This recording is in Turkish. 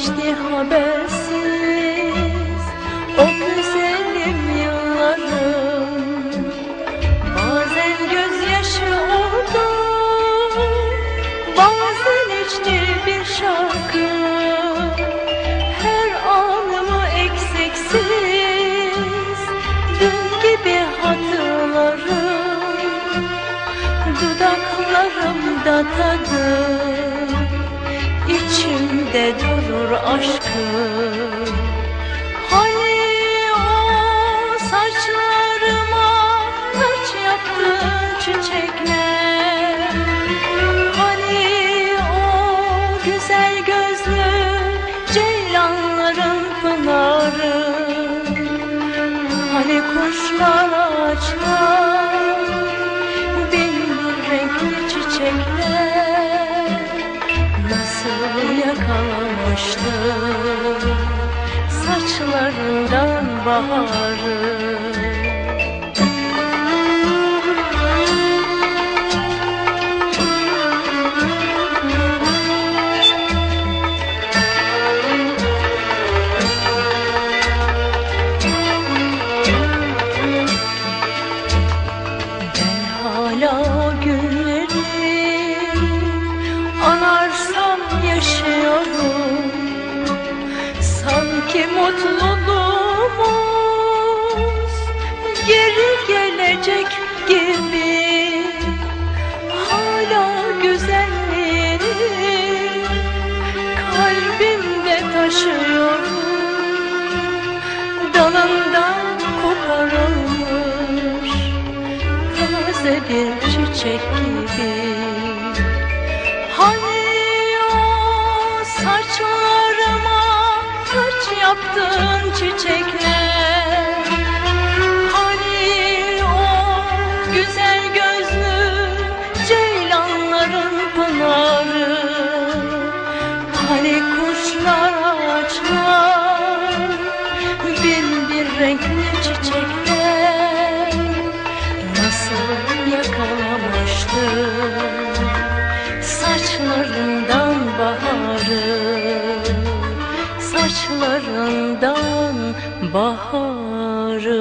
geçti habersiz O güzelim yıllarım Bazen gözyaşı oldu Bazen içti bir şarkı. Her anımı eksiksiz Dün gibi hatırlarım. Dudaklarımda tadım içimde durur aşkım. Hani o saçlarıma saç yaptın çiçekler? Hani o güzel gözlü ceylanların pınarı? Hani kuşlar ağaçlar saçlarından baharı. Ben hala Sanki mutluluğumuz geri gelecek gibi. Hala güzelliğini kalbimde taşıyorum Dalından koparılmış taze bir çiçek gibi yaptın çiçekler? Hani o güzel gözlü ceylanların pınarı? Hani kuşlar ağaçlar bin bir renkli çiçekler Saçlarından baharı